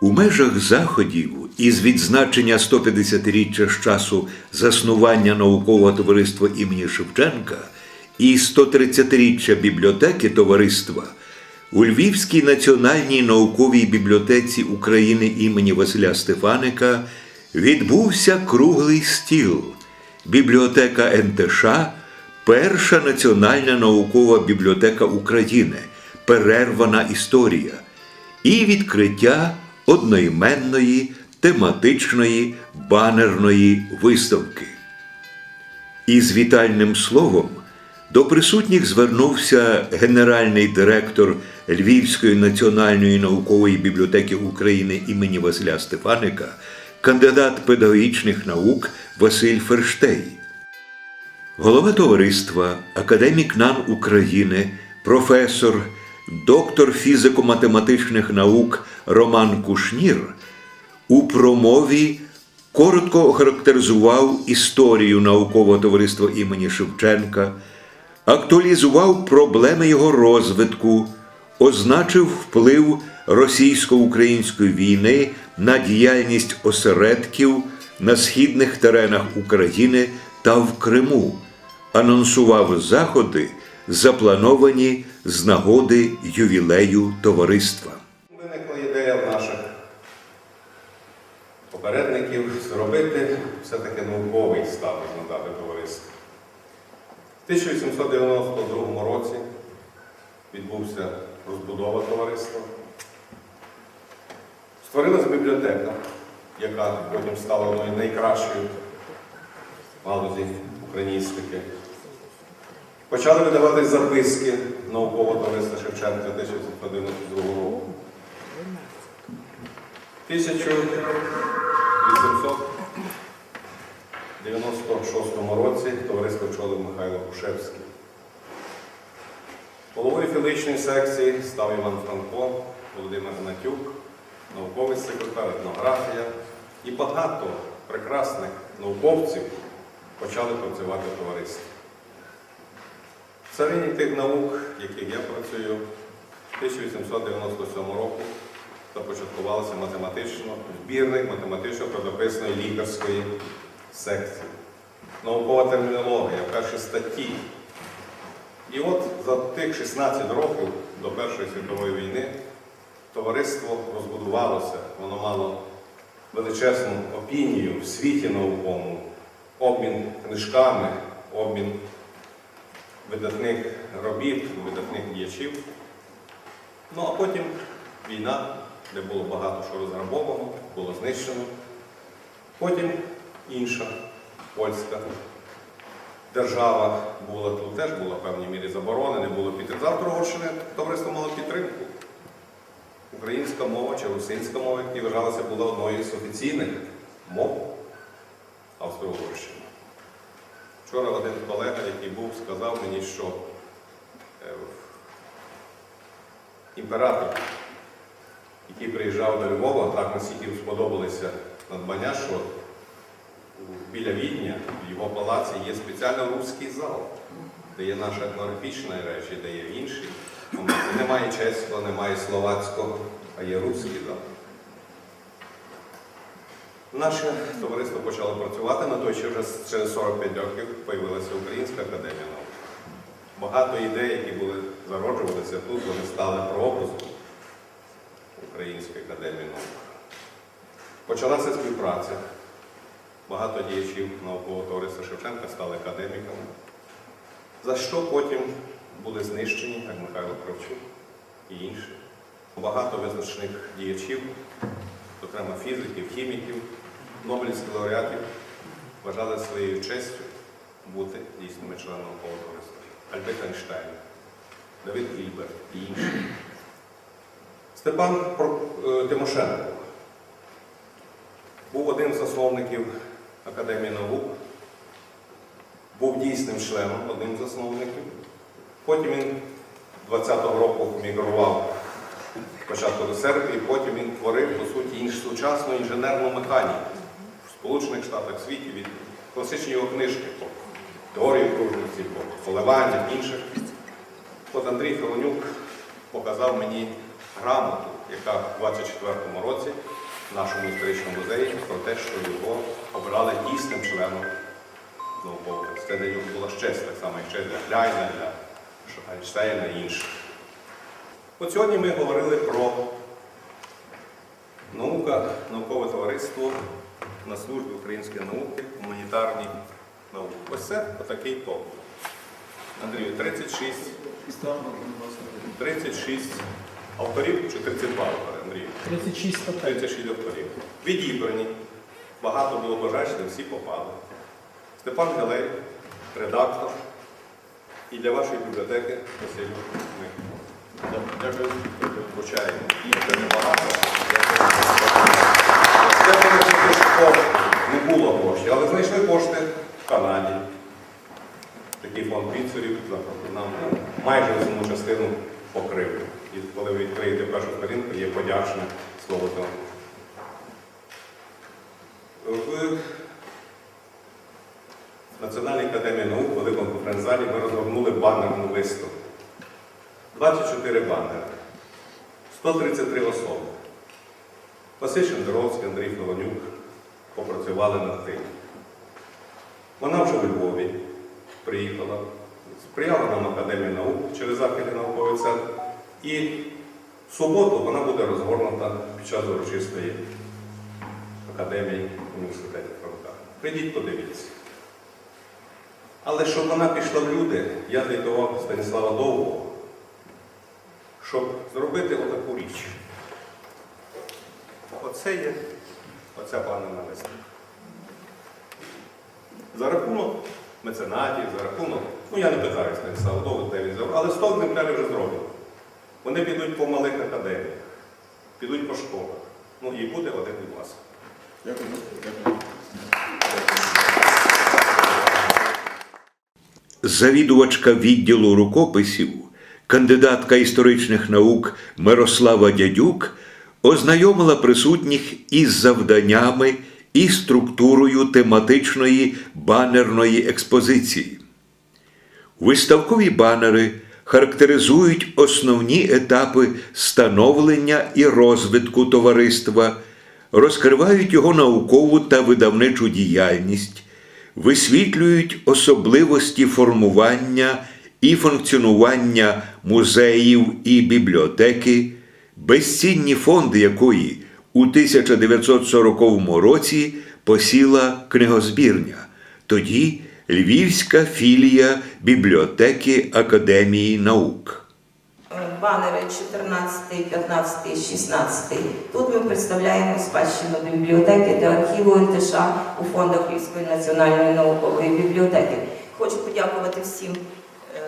У межах заходів із відзначення 150-річчя з часу заснування наукового товариства імені Шевченка і 130-річчя бібліотеки товариства у Львівській національній науковій бібліотеці України імені Василя Стефаника відбувся круглий стіл. Бібліотека НТШ перша національна наукова бібліотека України, перервана історія і відкриття одноіменної тематичної банерної виставки. Із вітальним словом до присутніх звернувся генеральний директор Львівської національної наукової бібліотеки України імені Василя Стефаника, кандидат педагогічних наук Василь Ферштей. Голова товариства, академік НАН України, професор, доктор фізико-математичних наук Роман Кушнір у промові коротко охарактеризував історію наукового товариства імені Шевченка, актуалізував проблеми його розвитку, означив вплив російсько-української війни на діяльність осередків на східних теренах України та в Криму, анонсував заходи, заплановані з нагоди ювілею товариства. Виникла ідея в наших попередників зробити все-таки науковий статус надати товариству. В 1892 році відбувся розбудова товариства. Створилась бібліотека, яка потім стала одною найкращою в галузі україністики. Почали видавати записки наукового товариства Шевченка 1892 року. 1896 році товариство очолив Михайло Кушевський. Головою філічної секції став Іван Франко, Володимир Гнатюк, науковий секретар, етнографія і багато прекрасних науковців почали працювати в товаристві. Царині тих наук, яких я працюю, 1897 року започаткувалася математично збірник математично-правописної лікарської секції. Наукова термінологія, перші статті. І от за тих 16 років до Першої світової війни товариство розбудувалося, воно мало величезну опінію в світі науковому, обмін книжками, обмін видатних робіт, видатних діячів. Ну а потім війна, де було багато що розграбовано, було знищено. Потім інша польська держава була, тут теж була в певній мірі заборони, не було підтримки. Завтра Угорщини товариство мало підтримку. Українська мова чи русинська мова, які вважалася, була одною з офіційних мов Вчора один колега, який був, сказав мені, що е, імператор, який приїжджав до Львова, так наскільки сподобалися надбання, що біля Відня, в його палаці, є спеціально руський зал, де є наша етнографічна речі, де є інші. Немає чеського, немає словацького, а є руський зал. Наше товариство почало працювати на той, що вже через 45 років з'явилася Українська академія наук. Багато ідей, які були зароджувалися тут, вони стали прообразом Української академії наук. Почалася співпраця. Багато діячів наукового товариства Шевченка стали академіками, за що потім були знищені, як Михайло Кравчук і інші. Багато визначних діячів, зокрема фізиків, хіміків, Нобелівських лауреатів, вважали своєю честю бути дійсними членами наукового товариства. Альберт Айнштейн, Давид Гільбер і інші. Степан е, Тимошенко був один з засновників Академії наук, був дійсним членом, одним з засновників. Потім він 20-го року мігрував спочатку до Сербії, потім він творив, по суті, інш сучасну інженерну механіку Сполучених Штатах світі від класичні його книжки по теорії кружності, по коливаннях, інших. От Андрій Филонюк показав мені грамоту яка в 24-му році в нашому історичному музеї про те, що його обрали дійсним членом наукового. Це для нього була честь, так само як честь для Кляйна, для Айнштейна і інших. От сьогодні ми говорили про наука, наукове товариство на службі української науки, гуманітарні науки. Ось це отакий топ. Андрію, 36, 36 авторів чи 32 автори, Андрію? 36 36 авторів. Відібрані. Багато було бажаючих, всі попали. Степан Галей, редактор. І для вашої бібліотеки Василь Михайло. Дякую. Вручаємо. І це небагато. Це було тільки що не було грошей, але знайшли кошти в Канаді. Такий фонд Вінцерів нам майже основну частину покрив. І коли ви відкриєте першу сторінку, є подячне слово цього. В Національній академії наук в Великому конференц-залі ми розгорнули банерну виставку. 24 банери, 133 особи. Василь Шендеровський, Андрій Филонюк попрацювали над тим. Вона вже у Львові приїхала, сприяла нам Академія наук через Західний науковий центр. І в суботу вона буде розгорнута під час урочистої академії університету Франка. Прийдіть, подивіться. Але щоб вона пішла в люди, я звітував Станіслава Довгого, щоб зробити отаку річ. Оце є оця банерна виставка. За рахунок меценатів, за рахунок, ну я не питаю Станіслава Довгого, де він взяв, але 100 екземплярів вже зроблено. Вони підуть по малих академіях, підуть по школах. Ну і буде один від вас. Дякую. Завідувачка відділу рукописів, кандидатка історичних наук Мирослава Дядюк ознайомила присутніх із завданнями і структурою тематичної банерної експозиції. Виставкові банери характеризують основні етапи становлення і розвитку товариства, розкривають його наукову та видавничу діяльність, висвітлюють особливості формування і функціонування музеїв і бібліотеки, безцінні фонди якої у 1940 році посіла книгозбірня. Тоді Львівська філія бібліотеки Академії наук. банери 14, 15, 16. Тут ми представляємо спадщину бібліотеки та архіву НТШ у фондах Львівської національної наукової бібліотеки. Хочу подякувати всім, е,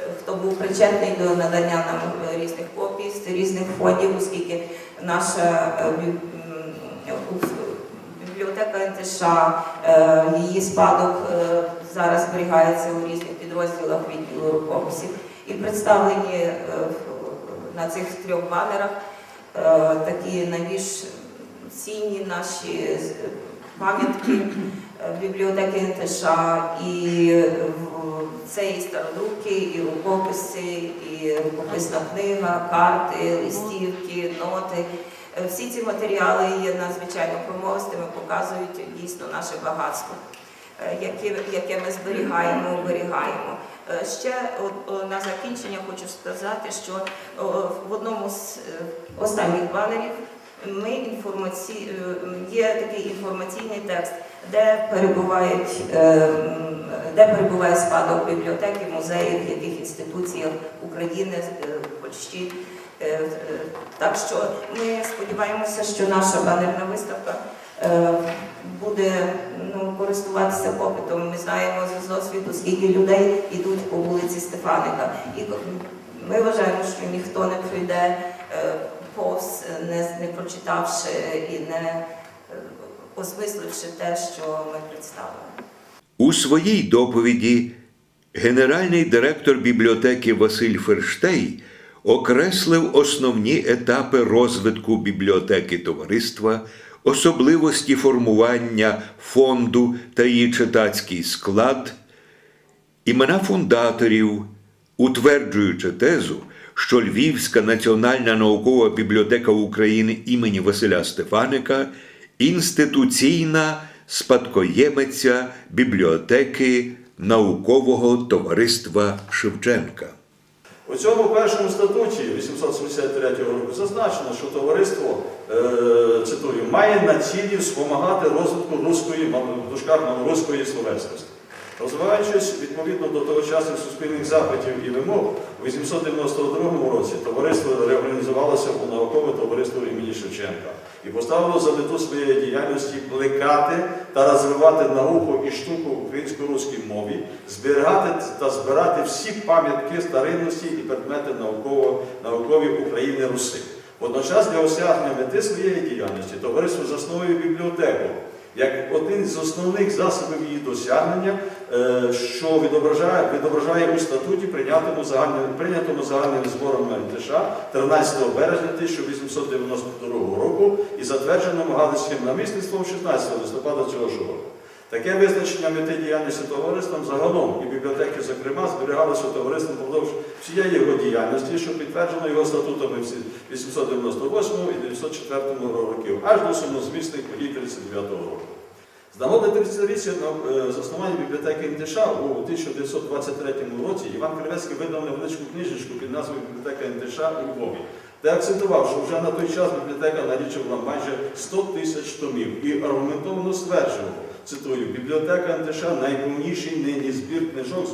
е, хто був причетний до надання нам різних копій з різних фондів, оскільки наша е, у- бібліотека НТШ, е, її спадок е, зараз зберігається у різних підрозділах відділу рукописів. І представлені е, на цих трьох банерах е, такі найбільш цінні наші е, пам'ятки е, бібліотеки НТШ, і е, в- це і стародруки, і рукописи, і рукописна книга, карти, листівки, ноти. Е, Всі ці матеріали є надзвичайно промовистими, показують дійсно наше багатство, е, яке, яке ми зберігаємо, оберігаємо. Е, Ще на закінчення хочу сказати, що в одному з останніх банерів ми інформаці... е, є такий інформаційний текст, де перебувають е, де перебуває спадок бібліотеки, музеїв, яких інституціях України, е, Польщі. Так що ми сподіваємося, що наша банерна виставка буде ну, користуватися попитом. Ми знаємо з досвіду, скільки людей йдуть по вулиці Стефаника. І ми вважаємо, що ніхто не прийде повз, не, не прочитавши і не е, осмисливши те, що ми представили. У своїй доповіді генеральний директор бібліотеки Василь Ферштей окреслив основні етапи розвитку бібліотеки товариства, особливості формування фонду та її читацький склад, імена фундаторів, утверджуючи тезу що Львівська національна наукова бібліотека України імені Василя Стефаника інституційна спадкоємиця бібліотеки наукового товариства Шевченка. У цьому першому статуті 873 року зазначено, що товариство, е, цитую, має на цілі спомагати розвитку руської, дужках малоруської словесності. Розвиваючись відповідно до тогочасних суспільних запитів і вимог, у 892 році товариство реорганізувалося у наукове товариство імені Шевченка і поставило за мету своєї діяльності плекати та розвивати науку і штуку в українсько-руській мові, зберігати та збирати всі пам'ятки старинності і предмети науково, наукові України Руси. Водночас для осягнення мети своєї діяльності товариство засновує бібліотеку як один з основних засобів її досягнення, е, що відображає, відображає у статуті, прийнятому загальним, прийнятому загальним збором МТШ 13 березня 1892 року і затвердженому Галицьким намісництвом 16 листопада цього ж року. Таке визначення мети діяльності товариством загалом і бібліотеки, зокрема, зберігалося товариством впродовж всієї його діяльності, що підтверджено його статутами 898 і 904 років, аж до сумнозвісних подій 39 року. З нагоди 30-річчя на- е, заснування бібліотеки НТШ у 1923 році Іван Кривецький видав невеличку книжечку під назвою Бібліотека НТШ у Львові, де акцентував, що вже на той час бібліотека налічувала майже 100 тисяч томів і аргументовано стверджував, цитую, бібліотека НТШ найповніший нині збір книжок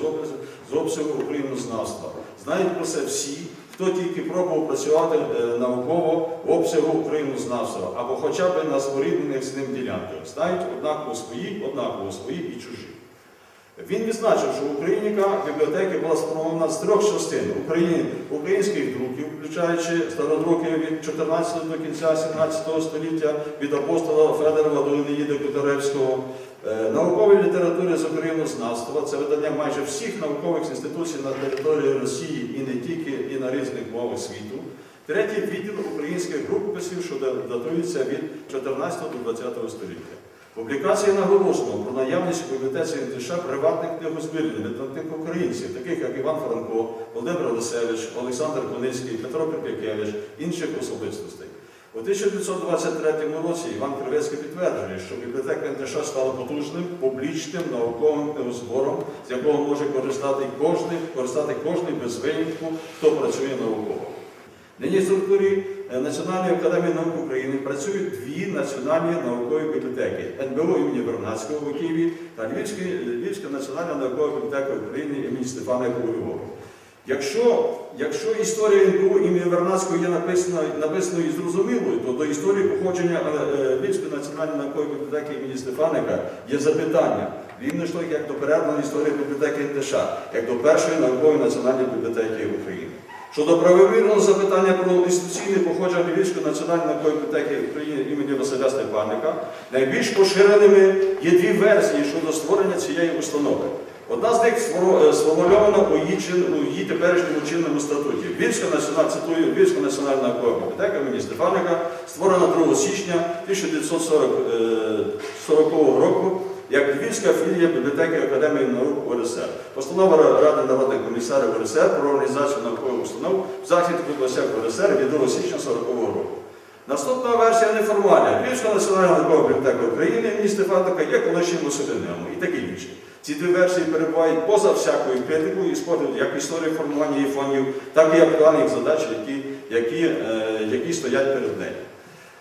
з обсягу українознавства. Знають про це всі, хто тільки пробував працювати е, науково в обсягу українознавства або хоча б на споріднених з ним ділянках. Знають однаково свої, однаково свої і чужі. Він відзначив, що Україніка бібліотеки була сформована з трьох частин Україн, українських друків, включаючи стародруки від 14 до кінця 17 століття від апостола Федорова до Леоніда Кутаревського, е, наукової літератури з українознавства, це видання майже всіх наукових інституцій на території Росії і не тільки, і на різних мовах світу. Третій відділ українських рукописів, що датується від 14 до 20 століття. Публікації наголошено про наявність у бібліотеці НТШ приватних книгозбірень видатних українців, таких як Іван Франко, Володимир Лисевич, Олександр Коницький, Петро Крип'якевич, інших особистостей. У 1923 році Іван Кривецький підтверджує, що бібліотека НТШ стала потужним публічним науковим книгозбором, з якого може користати кожний, користати кожний без винятку, хто працює науково. Нині структурі Національної академії наук України працюють дві національні наукові бібліотеки НБУ імені Вернадського у Києві та Львівська, Львівська національна наукова бібліотека України імені Стефаника у Якщо, якщо історія НБУ імені Вернадського є написаною і зрозумілою, то до історії походження е, е, Львівської національної наукової бібліотеки імені Стефаника є запитання. Рівно ж так, як до переданої історії бібліотеки НТШ, як до першої наукової національної бібліотеки України. Щодо правовірного запитання про інституційне походження Львівської національної бібліотеки України імені Василя Степаника, найбільш поширеними є дві версії щодо створення цієї установи. Одна з них е, сформульована у її, теперішньому чинному статуті. Львівська національна, національна бібліотека імені Стефаника створена 2 січня 1940 року як Львівська філія бібліотеки Академії наук УРСР. Постанова Ради народних комісарів УРСР про організацію наукових установ в західних областях УРСР від 2 січня 1940 року. Наступна версія неформальна. Львівська національна наукова бібліотека України імені Стефаника є колишнім осередньому і таке інше. Ці дві версії перебувають поза всякою критикою і спору як історії формування її фондів, так і актуальних задач, які, які, е, які стоять перед нею.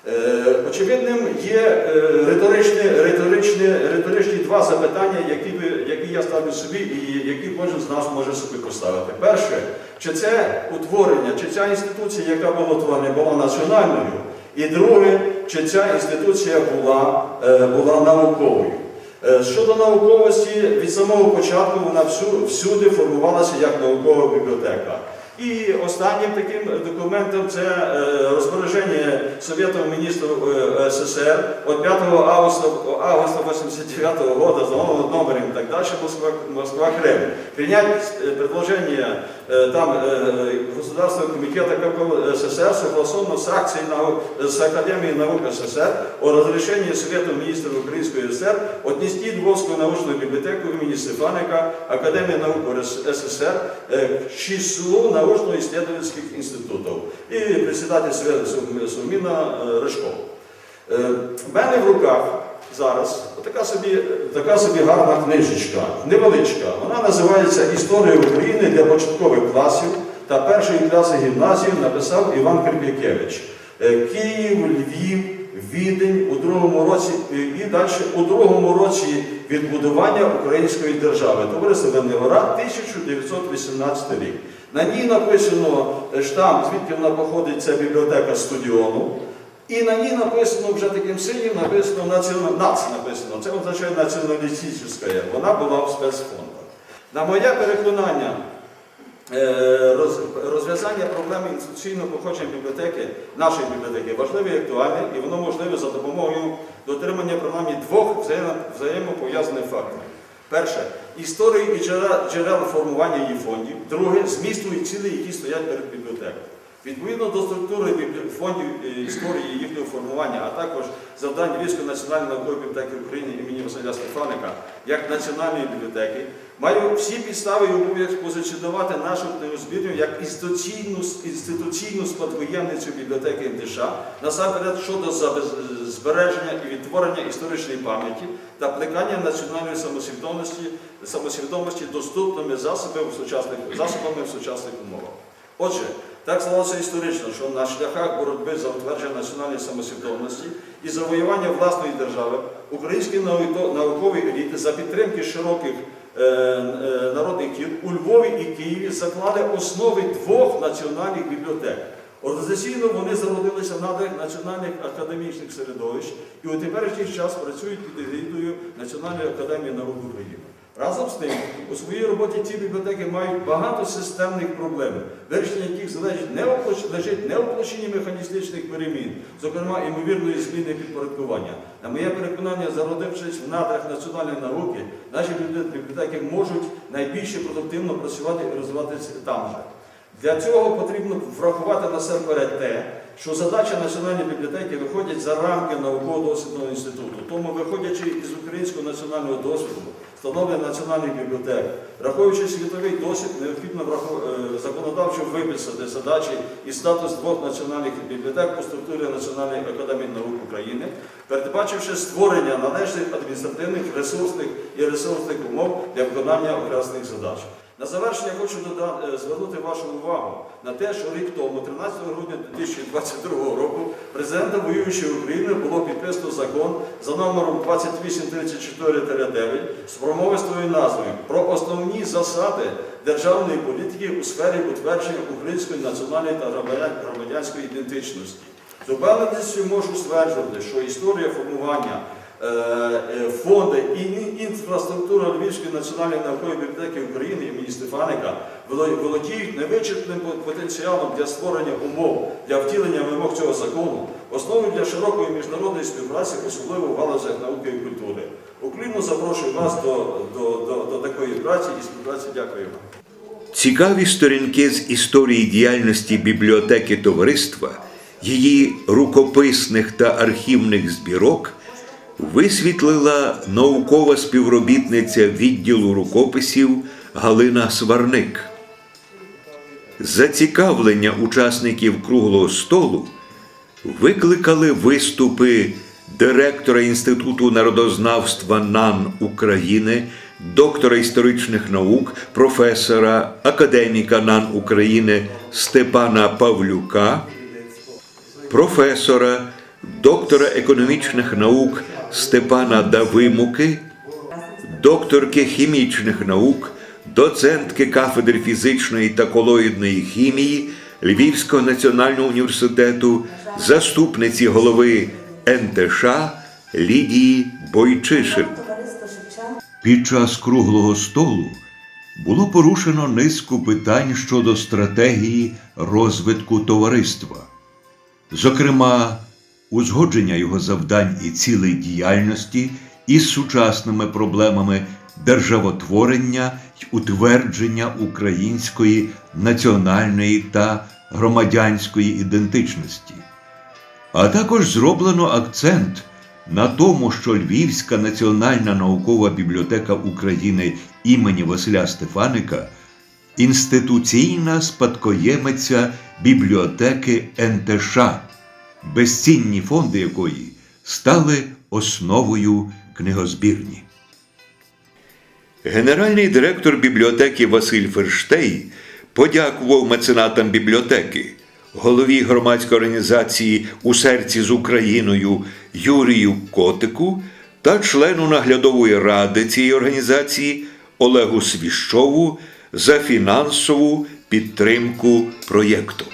Е, Очевидним є е, риторичні, риторичні, риторичні два запитання, які, ви- які я ставлю собі і які кожен з нас може собі поставити. Перше, чи це утворення, чи ця інституція, яка була утворена, була національною? І друге, чи ця інституція була, е, була науковою? Щодо науковості, від самого початку вона всюди формувалася як наукова бібліотека. І останнім таким документом це е, розпорядження Совєту міністрів е, СССР від 5 августа, августа 89 року за номером і так далі Москва, Москва Кремль. Принять е, предложення там э, Государственного комитета КП СССР согласовано с акцией наук, с Академией наук СССР о разрешении Совета министров Украинской ССР отнести Львовскую научную библиотеку имени Стефаника Академии наук СССР э, к числу научно-исследовательских институтов. И председатель Совета Сумина э, Рыжков. Е, В мене в руках зараз така собі, така собі гарна книжечка, невеличка. Вона називається Історія України для початкових класів та першої класи гімназії написав Іван Кирпікевич. Е, Київ, Львів, Відень у другому році е, і далі у другому році відбудування української держави. Товариство Венегора, 1918 рік. На ній написано е, штамп, звідки вона походить, це бібліотека студіону. І на ній написано вже таким синім, написано націонал... нац написано. Це означає націоналістична. Вона була в спецфондах. На моє переконання, е, роз- розв'язання проблеми інституційного походження бібліотеки, нашої бібліотеки, важливе і актуальне, і воно можливе за допомогою дотримання принаймні двох взаєм- взаємопов'язаних факторів. Перше історії і джерел, формування її фондів. Друге змісту і цілей, які стоять перед бібліотекою. Відповідно до структури фондів е, історії їхнього формування, а також завдань Львівської національної наукової бібліотеки України імені Василя Стефаника, як національної бібліотеки, маю всі підстави і обов'язок позиціонувати нашу книгозбірню як інституційну, інституційну спадкоємницю бібліотеки МДШ, насамперед щодо збереження і відтворення історичної пам'яті та плекання національної самосвідомості, самосвідомості доступними засобами в сучасних, засобами в сучасних умовах. Отже, так сталося історично, що на шляхах боротьби за утвердження національної самосвідомості і завоювання власної держави українські наукові еліти за підтримки широких е, е, народних кіл у Львові і Києві заклали основи двох національних бібліотек. Організаційно вони зародилися в надрах національних академічних середовищ і у теперішній час працюють під егідою Національної академії наук України. Разом з тим, у своїй роботі ці бібліотеки мають багато системних проблем, вирішення яких залежить не оплоч- лежить не у площині механістичних перемін, зокрема ймовірної зміни підпорядкування. На моє переконання, зародившись в надрах національної науки, наші бібліотеки можуть найбільше продуктивно працювати і розвиватися там же. Для цього потрібно врахувати насамперед те, що задача Національної бібліотеки виходять за рамки науково-дослідного інституту. Тому, виходячи із українського національного досвіду, встановлення національних бібліотек, враховуючи світовий досвід, необхідно е, законодавчо виписати задачі і статус двох національних бібліотек по структурі Національної академії наук України, передбачивши створення належних адміністративних, ресурсних і ресурсних умов для виконання окресних задач. На завершення хочу е, звернути вашу увагу на те, що рік тому, 13 грудня 2022 року, президентом воюючої України було підписано закон за номером 2834-9 з промовистою назвою про основні засади державної політики у сфері утвердження української національної та громадянської ідентичності. З упевненістю можу стверджувати, що історія формування фонди і інфраструктура Львівської національної наукової бібліотеки України імені Стефаника володіють невичерпним потенціалом для створення умов для втілення вимог цього закону, основою для широкої міжнародної співпраці, особливо в галузях науки і культури. Уклінно запрошую вас до, до, до, до такої праці і співпраці. Дякую вам. Цікаві сторінки з історії діяльності бібліотеки товариства, її рукописних та архівних збірок висвітлила наукова співробітниця відділу рукописів Галина Сварник. Зацікавлення учасників круглого столу викликали виступи директора Інституту народознавства НАН України, доктора історичних наук, професора, академіка НАН України Степана Павлюка, професора, доктора економічних наук Степана Давимуки, докторки хімічних наук, доцентки кафедри фізичної та колоїдної хімії Львівського національного університету, заступниці голови НТШ Лідії Бойчишин. Під час круглого столу було порушено низку питань щодо стратегії розвитку товариства, зокрема, узгодження його завдань і цілей діяльності із сучасними проблемами державотворення й утвердження української національної та громадянської ідентичності. А також зроблено акцент на тому, що Львівська національна наукова бібліотека України імені Василя Стефаника інституційна спадкоємиця бібліотеки НТШ, безцінні фонди якої стали основою книгозбірні. Генеральний директор бібліотеки Василь Ферштей подякував меценатам бібліотеки, голові громадської організації у серці з Україною Юрію Котику та члену наглядової ради цієї організації Олегу Свіщову за фінансову підтримку проєкту.